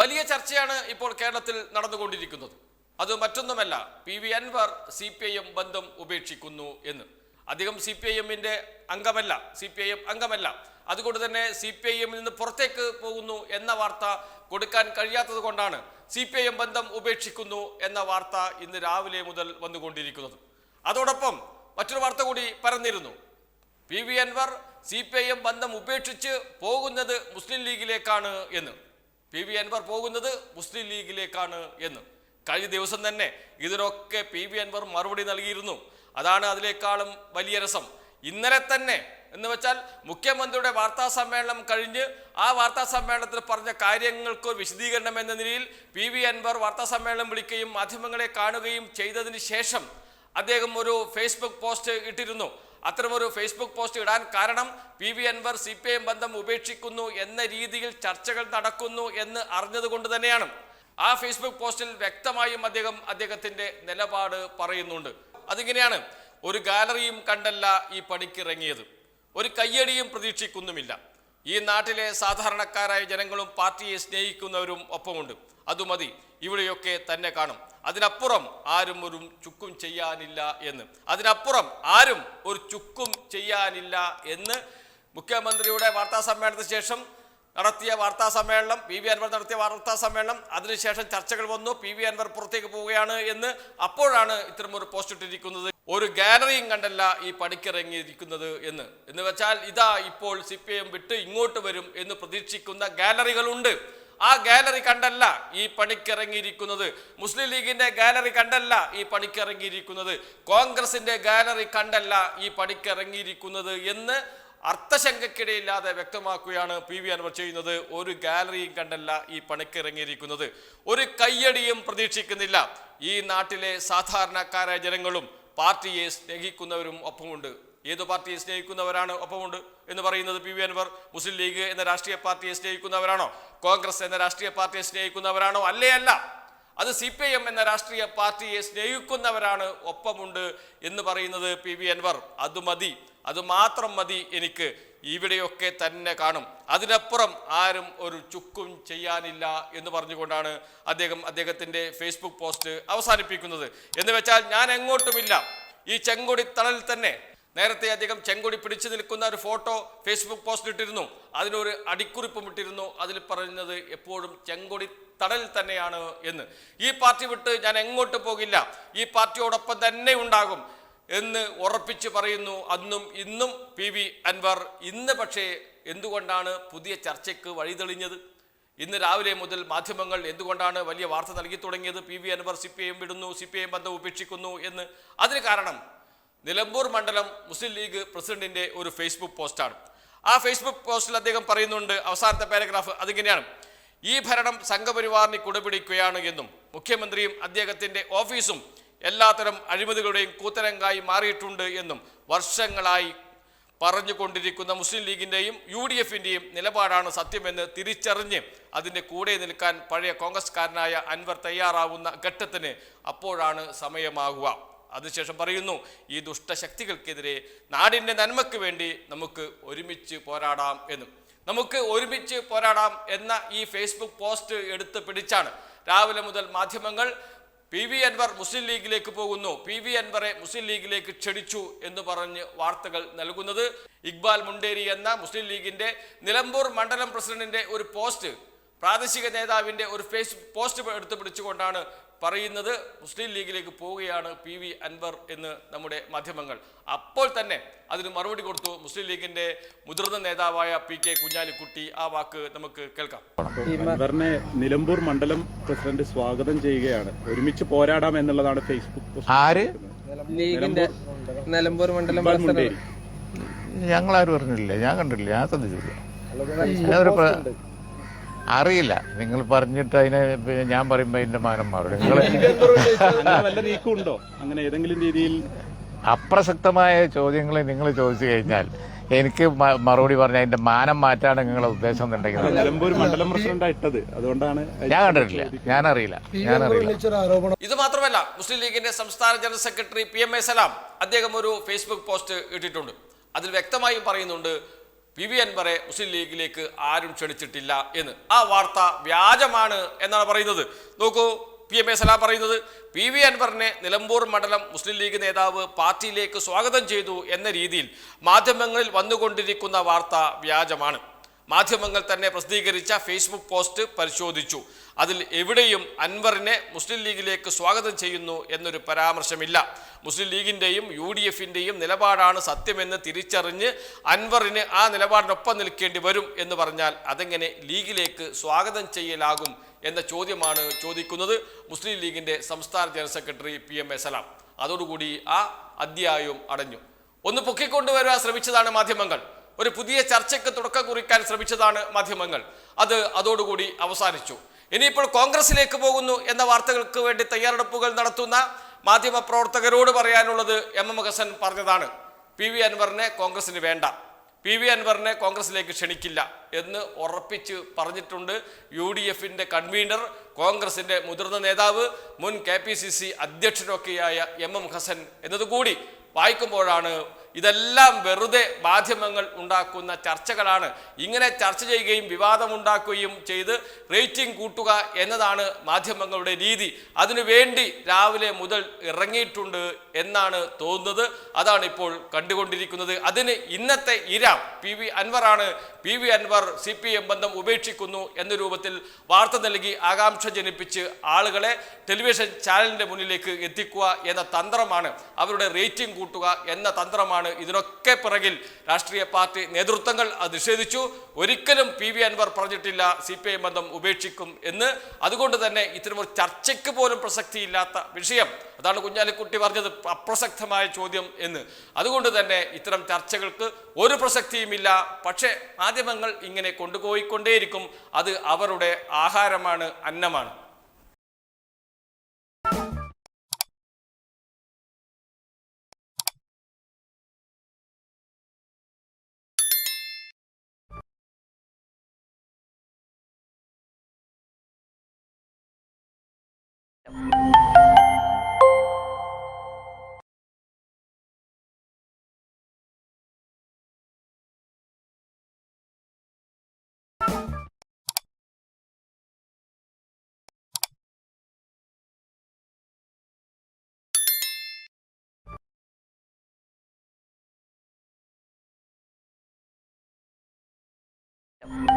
വലിയ ചർച്ചയാണ് ഇപ്പോൾ കേരളത്തിൽ നടന്നുകൊണ്ടിരിക്കുന്നത്. അത് മറ്റൊന്നുമല്ല P V Anvar C P I M ബന്ധം ഉപേക്ഷിക്കുന്നു എന്ന്. അദ്ദേഹം സി പി ഐ എമ്മിന്റെ അംഗമല്ല സി പി ഐ എം അംഗമല്ല. അതുകൊണ്ട് തന്നെ സി പി ഐ എമ്മിൽ നിന്ന് പുറത്തേക്ക് പോകുന്നു എന്ന വാർത്ത കൊടുക്കാൻ കഴിയാത്തത് കൊണ്ടാണ് സി പി ഐ എം ബന്ധം ഉപേക്ഷിക്കുന്നു എന്ന വാർത്ത ഇന്ന് രാവിലെ മുതൽ വന്നുകൊണ്ടിരിക്കുന്നത്. അതോടൊപ്പം മറ്റൊരു വാർത്ത കൂടി പറഞ്ഞിരുന്നു P V Anvar C P I M ബന്ധം ഉപേക്ഷിച്ച് പോകുന്നത് മുസ്ലിം ലീഗിലേക്കാണ് എന്ന്. പി വി അൻവർ പോകുന്നത് മുസ്ലിം ലീഗിലേക്കാണ് എന്ന്. കഴിഞ്ഞ ദിവസം തന്നെ ഇതിനൊക്കെ പി വി അൻവർ മറുപടി നൽകിയിരുന്നു. അതാണ് അതിനേക്കാളും വലിയ രസം. ഇന്നലെ തന്നെ എന്ന് വെച്ചാൽ മുഖ്യമന്ത്രിയുടെ വാർത്താ സമ്മേളനം കഴിഞ്ഞ് ആ വാർത്താ സമ്മേളനത്തിൽ പറഞ്ഞ കാര്യങ്ങൾക്ക് ഒരു വിശദീകരണം എന്ന നിലയിൽ പി വി അൻവർ വാർത്താ സമ്മേളനം വിളിക്കുകയും മാധ്യമങ്ങളെ കാണുകയും ചെയ്തതിന് ശേഷം അദ്ദേഹം ഒരു ഫേസ്ബുക്ക് പോസ്റ്റ് ഇട്ടിരുന്നു. അത്തരമൊരു ഫേസ്ബുക്ക് പോസ്റ്റ് ഇടാൻ കാരണം P V Anvar C P M ബന്ധം ഉപേക്ഷിക്കുന്നു എന്ന രീതിയിൽ ചർച്ചകൾ നടക്കുന്നു എന്ന് അറിഞ്ഞതുകൊണ്ട് തന്നെയാണ്. ആ ഫേസ്ബുക്ക് പോസ്റ്റിൽ വ്യക്തമായും അദ്ദേഹം അദ്ദേഹത്തിന്റെ നിലപാട് പറയുന്നുണ്ട്. അതിങ്ങനെയാണ് ഒരു ഗാലറിയും കണ്ടല്ല ഈ പണിക്കിറങ്ങിയത്. ഒരു കയ്യടിയും പ്രതീക്ഷിക്കുന്നുമില്ല. ഈ നാട്ടിലെ സാധാരണക്കാരായ ജനങ്ങളും പാർട്ടിയെ സ്നേഹിക്കുന്നവരും ഒപ്പമുണ്ട്. അതുമതി ഇവിടെയൊക്കെ തന്നെ കാണും. അതിനപ്പുറം ആരും ഒരു ചുക്കും ചെയ്യാനില്ല എന്ന്. അതിനപ്പുറം ആരും ഒരു ചുക്കും ചെയ്യാനില്ല എന്ന് മുഖ്യമന്ത്രിയുടെ വാർത്താ സമ്മേളനത്തിന് ശേഷം നടത്തിയ വാർത്താ സമ്മേളനം പി വി അൻവർ നടത്തിയ വാർത്താ സമ്മേളനം അതിനുശേഷം ചർച്ചകൾ വന്നു പി വി അൻവർ പുറത്തേക്ക് പോവുകയാണ് എന്ന് അപ്പോഴാണ് ഇത്തരം ഒരു പോസ്റ്റ് ഇട്ടിരിക്കുന്നത്. ഒരു ഗാലറിയും കണ്ടല്ല ഈ പണിക്കിറങ്ങിയിരിക്കുന്നത് എന്ന്. എന്ന് വെച്ചാൽ ഇതാ ഇപ്പോൾ സി പി എം വിട്ട് ഇങ്ങോട്ട് വരും എന്ന് പ്രതീക്ഷിക്കുന്ന ഗാലറികളുണ്ട്. ആ ഗാലറി കണ്ടല്ല ഈ പണിക്കിറങ്ങിയിരിക്കുന്നത്. മുസ്ലിം ലീഗിന്റെ ഗാലറി കണ്ടല്ല ഈ പണിക്കിറങ്ങിയിരിക്കുന്നത്. കോൺഗ്രസിന്റെ ഗാലറി കണ്ടല്ല ഈ പണിക്കിറങ്ങിയിരിക്കുന്നത് എന്ന് അർത്ഥശങ്കക്കിടയില്ലാതെ വ്യക്തമാക്കുകയാണ് പി വി അൻവർ ചെയ്യുന്നത്. ഒരു ഗാലറിയും കണ്ടല്ല ഈ പണിക്കിറങ്ങിയിരിക്കുന്നത്. ഒരു കയ്യടിയും പ്രതീക്ഷിക്കുന്നില്ല. ഈ നാട്ടിലെ സാധാരണക്കാരായ ജനങ്ങളും പാർട്ടിയെ സ്നേഹിക്കുന്നവരും ഒപ്പമുണ്ട്. ഏത് പാർട്ടിയെ സ്നേഹിക്കുന്നവരാണ് ഒപ്പമുണ്ട്? എന്ന് പറയുന്നത് പി വി അൻവർ മുസ്ലിം ലീഗ് എന്ന രാഷ്ട്രീയ പാർട്ടിയെ സ്നേഹിക്കുന്നവരാണോ? കോൺഗ്രസ് എന്ന രാഷ്ട്രീയ പാർട്ടിയെ സ്നേഹിക്കുന്നവരാണോ? അല്ലേ അല്ല. അത് സി പി ഐ എം എന്ന രാഷ്ട്രീയ പാർട്ടിയെ സ്നേഹിക്കുന്നവരാണ് ഒപ്പമുണ്ട് എന്ന് പറയുന്നത് പി വി അൻവർ. അത് മതി. അത് മാത്രം മതി എനിക്ക്. ഇവിടെയൊക്കെ തന്നെ കാണും. അതിനപ്പുറം ആരും ഒരു ചുക്കും ചെയ്യാനില്ല എന്ന് പറഞ്ഞുകൊണ്ടാണ് അദ്ദേഹം അദ്ദേഹത്തിന്റെ ഫേസ്ബുക്ക് പോസ്റ്റ് അവസാനിപ്പിക്കുന്നത്. എന്ന് വെച്ചാൽ ഞാൻ എങ്ങോട്ടുമില്ല. ഈ ചെങ്കൊടി തണലിൽ തന്നെ നേരത്തെ അദ്ദേഹം ചെങ്കൊടി പിടിച്ചു നിൽക്കുന്ന ഒരു ഫോട്ടോ ഫേസ്ബുക്ക് പോസ്റ്റ് ഇട്ടിരുന്നു. അതിനൊരു അടിക്കുറിപ്പും ഇട്ടിരുന്നു. അതിൽ പറയുന്നത് എപ്പോഴും ചെങ്കൊടി തടൽ തന്നെയാണ് എന്ന്. ഈ പാർട്ടി വിട്ട് ഞാൻ എങ്ങോട്ട് പോകില്ല. ഈ പാർട്ടിയോടൊപ്പം തന്നെ ഉണ്ടാകും എന്ന് ഉറപ്പിച്ച് പറയുന്നു. അന്നും ഇന്നും പി വി അൻവർ ഇന്ന് പക്ഷേ എന്തുകൊണ്ടാണ് പുതിയ ചർച്ചയ്ക്ക് വഴിതെളിഞ്ഞത്? ഇന്ന് രാവിലെ മുതൽ മാധ്യമങ്ങൾ എന്തുകൊണ്ടാണ് വലിയ വാർത്ത നൽകി തുടങ്ങിയത്? P V Anvar C P I M വിടുന്നു സി പി ഐ എം ബന്ധം ഉപേക്ഷിക്കുന്നു എന്ന്. അതിന് കാരണം നിലമ്പൂർ മണ്ഡലം മുസ്ലിം ലീഗ് പ്രസിഡന്റിന്റെ ഒരു ഫേസ്ബുക്ക് പോസ്റ്റാണ്. ആ ഫേസ്ബുക്ക് പോസ്റ്റിൽ അദ്ദേഹം പറയുന്നുണ്ട് അവസാനത്തെ പാരഗ്രാഫ് അതിങ്ങനെയാണ്. ഈ ഭരണം സംഘപരിവാറിനെ കുടപിടിക്കുകയാണ് എന്നും മുഖ്യമന്ത്രിയും അദ്ദേഹത്തിന്റെ ഓഫീസും എല്ലാത്തരം അഴിമതികളുടെയും കൂത്തരങ്കായി മാറിയിട്ടുണ്ട് എന്നും വർഷങ്ങളായി പറഞ്ഞുകൊണ്ടിരിക്കുന്ന മുസ്ലിം ലീഗിന്റെയും യു ഡി എഫിന്റെയും നിലപാടാണ് സത്യമെന്ന് തിരിച്ചറിഞ്ഞ് അതിന്റെ കൂടെ നിൽക്കാൻ പഴയ കോൺഗ്രസ്കാരനായ അൻവർ തയ്യാറാവുന്ന ഘട്ടത്തിന് അപ്പോഴാണ് സമയമാകുക. അതിനുശേഷം പറയുന്നു ഈ ദുഷ്ടശക്തികൾക്കെതിരെ നാടിന്റെ നന്മയ്ക്ക് വേണ്ടി നമുക്ക് ഒരുമിച്ച് പോരാടാം എന്ന്. നമുക്ക് ഒരുമിച്ച് പോരാടാം എന്ന ഈ ഫേസ്ബുക്ക് പോസ്റ്റ് എടുത്ത് പിടിച്ചാണ്. രാവിലെ മുതൽ മാധ്യമങ്ങൾ പി വി അൻവർ മുസ്ലിം ലീഗിലേക്ക് പോകുന്നു. പി വി അൻവറെ മുസ്ലിം ലീഗിലേക്ക് ക്ഷണിച്ചു എന്ന് പറഞ്ഞ് വാർത്തകൾ നൽകുന്നത് ഇക്ബാൽ മുണ്ടേരി എന്ന മുസ്ലിം ലീഗിന്റെ നിലമ്പൂർ മണ്ഡലം പ്രസിഡന്റിന്റെ ഒരു പോസ്റ്റ് പ്രാദേശിക നേതാവിന്റെ ഒരു ഫേസ്ബുക്ക് പോസ്റ്റ് എടുത്തു പിടിച്ചുകൊണ്ടാണ് പറയുന്നത് മുസ്ലിം ലീഗിലേക്ക് പോവുകയാണ് പി വി അൻവർ എന്ന് നമ്മുടെ മാധ്യമങ്ങൾ. അപ്പോൾ തന്നെ അതിന് മറുപടി കൊടുത്തു മുസ്ലിം ലീഗിന്റെ മുതിർന്ന നേതാവായ പി കെ കുഞ്ഞാലിക്കുട്ടി. ആ വാക്ക് നമുക്ക് കേൾക്കാം. അൻവറിനെ നിലമ്പൂർ മണ്ഡലം പ്രസിഡന്റ് സ്വാഗതം ചെയ്യുകയാണ്. ഒരുമിച്ച് പോരാടാം എന്നുള്ളതാണ് ഫേസ്ബുക്ക് ആര്? ലീഗിന്റെ നിലമ്പൂർ മണ്ഡലം ഞങ്ങൾ ഞങ്ങളാരും പറഞ്ഞില്ല ഞാൻ കണ്ടില്ല ഞാൻ ശ്രദ്ധിച്ചില്ല. അറിയില്ല. നിങ്ങൾ പറഞ്ഞിട്ട് അതിനെ ഞാൻ പറയുമ്പോ അതിന്റെ മാനം മാറും. നിങ്ങൾ അങ്ങനെ വല്ല നീക്കമുണ്ടോ? അങ്ങനെ ഏതെങ്കിലും രീതിയിൽ? അപ്രസക്തമായ ചോദ്യങ്ങൾ നിങ്ങൾ ചോദിച്ചു കഴിഞ്ഞാൽ എനിക്ക് മറുപടി പറഞ്ഞ അതിന്റെ മാനം മാറ്റാണ് നിങ്ങളുടെ ഉദ്ദേശം എന്നുണ്ടെങ്കിൽ മണ്ഡലം പ്രസിഡന്റ് ഇട്ടത്. അതുകൊണ്ടാണ് ഞാൻ കണ്ടിട്ടില്ല. ഞാൻ അറിയില്ല. ഞാൻ അറിയില്ല. ഇത് മാത്രമല്ല മുസ്ലിം ലീഗിന്റെ സംസ്ഥാന general secretary P M A Salam അദ്ദേഹം ഒരു ഫേസ്ബുക്ക് പോസ്റ്റ് ഇട്ടിട്ടുണ്ട്. അതിൽ വ്യക്തമായും പറയുന്നുണ്ട് പി വി അൻവറെ മുസ്ലിം ലീഗിലേക്ക് ആരും ക്ഷണിച്ചിട്ടില്ല എന്ന്. ആ വാർത്ത വ്യാജമാണ് എന്നാണ് പറയുന്നത്. നോക്കൂ പി എം എ സലാം പറയുന്നത് പി വി അൻവറിനെ നിലമ്പൂർ മണ്ഡലം മുസ്ലിം ലീഗ് നേതാവ് പാർട്ടിയിലേക്ക് സ്വാഗതം ചെയ്തു എന്ന രീതിയിൽ മാധ്യമങ്ങളിൽ വന്നുകൊണ്ടിരിക്കുന്ന വാർത്ത വ്യാജമാണ്. മാധ്യമങ്ങൾ തന്നെ പ്രസിദ്ധീകരിച്ച ഫേസ്ബുക്ക് പോസ്റ്റ് പരിശോധിച്ചു. അതിൽ എവിടെയും അൻവറിനെ മുസ്ലിം ലീഗിലേക്ക് സ്വാഗതം ചെയ്യുന്നു എന്നൊരു പരാമർശമില്ല. മുസ്ലിം ലീഗിന്റെയും യു ഡി എഫിന്റെയും നിലപാടാണ് സത്യമെന്ന് തിരിച്ചറിഞ്ഞ് അൻവറിന് ആ നിലപാടിനൊപ്പം നിൽക്കേണ്ടി വരും എന്ന് പറഞ്ഞാൽ അതെങ്ങനെ ലീഗിലേക്ക് സ്വാഗതം ചെയ്യലാകും എന്ന ചോദ്യമാണ് ചോദിക്കുന്നത് മുസ്ലിം ലീഗിന്റെ സംസ്ഥാന general secretary P M A Salam. അതോടുകൂടി ആ അധ്യായവും അടഞ്ഞു. ഒന്ന് പൊക്കിക്കൊണ്ടുവരാൻ ശ്രമിച്ചതാണ് മാധ്യമങ്ങൾ. ഒരു പുതിയ ചർച്ചയ്ക്ക് തുടക്കം കുറിക്കാൻ ശ്രമിച്ചതാണ് മാധ്യമങ്ങൾ. അത് അതോടുകൂടി അവസാനിച്ചു. ഇനിയിപ്പോൾ കോൺഗ്രസിലേക്ക് പോകുന്നു എന്ന വാർത്തകൾക്ക് വേണ്ടി തയ്യാറെടുപ്പുകൾ നടത്തുന്ന മാധ്യമ പ്രവർത്തകരോട് പറയാനുള്ളത് എം. എം. ഹസൻ പറഞ്ഞതാണ്. പി. വി. അൻവറിനെ കോൺഗ്രസിന് വേണ്ട. പി. വി. അൻവറിനെ കോൺഗ്രസിലേക്ക് ക്ഷണിക്കില്ല എന്ന് ഉറപ്പിച്ച് പറഞ്ഞിട്ടുണ്ട് യു ഡി എഫിന്റെ കൺവീനർ കോൺഗ്രസിന്റെ മുതിർന്ന നേതാവ് മുൻ കെ പി സി സി അധ്യക്ഷനൊക്കെയായ എം. എം. ഹസൻ എന്നതുകൂടി വായിക്കുമ്പോഴാണ് ഇതെല്ലാം വെറുതെ മാധ്യമങ്ങൾ ഉണ്ടാക്കുന്ന ചർച്ചകളാണ്. ഇങ്ങനെ ചർച്ച ചെയ്യുകയും വിവാദമുണ്ടാക്കുകയും ചെയ്ത് റേറ്റിംഗ് കൂട്ടുക എന്നതാണ് മാധ്യമങ്ങളുടെ രീതി. അതിനുവേണ്ടി രാവിലെ മുതൽ ഇറങ്ങിയിട്ടുണ്ട് എന്നാണ് തോന്നുന്നത്. അതാണ് ഇപ്പോൾ കണ്ടുകൊണ്ടിരിക്കുന്നത്. അതിന് ഇന്നത്തെ ഇര P V അൻവറാണ്. P V Anvar C P M ബന്ധം ഉപേക്ഷിക്കുന്നു എന്ന രൂപത്തിൽ വാർത്ത നൽകി ആകാംക്ഷ ജനിപ്പിച്ച് ആളുകളെ ടെലിവിഷൻ ചാനലിന്റെ മുന്നിലേക്ക് എത്തിക്കുക എന്ന തന്ത്രമാണ് അവരുടെ റേറ്റിംഗ് കൂട്ടുക എന്ന തന്ത്രമാണ് ഇതിനൊക്കെ പിറകിൽ രാഷ്ട്രീയ പാർട്ടി നേതൃത്വങ്ങൾ അത് നിഷേധിച്ചു. ഒരിക്കലും പി വി അൻവർ പറഞ്ഞിട്ടില്ല സി പി ഐ ബന്ധം ഉപേക്ഷിക്കും എന്ന്. അതുകൊണ്ട് തന്നെ ഇത്തരമൊരു ചർച്ചയ്ക്ക് പോലും പ്രസക്തിയില്ലാത്ത വിഷയം. അതാണ് കുഞ്ഞാലിക്കുട്ടി പറഞ്ഞത് അപ്രസക്തമായ ചോദ്യം എന്ന്. അതുകൊണ്ട് തന്നെ ഇത്തരം ചർച്ചകൾക്ക് ഒരു പ്രസക്തിയുമില്ല. പക്ഷേ മാധ്യമങ്ങൾ ഇങ്ങനെ കൊണ്ടുപോയിക്കൊണ്ടേയിരിക്കും. അത് അവരുടെ ആഹാരമാണ് അന്നമാണ്. you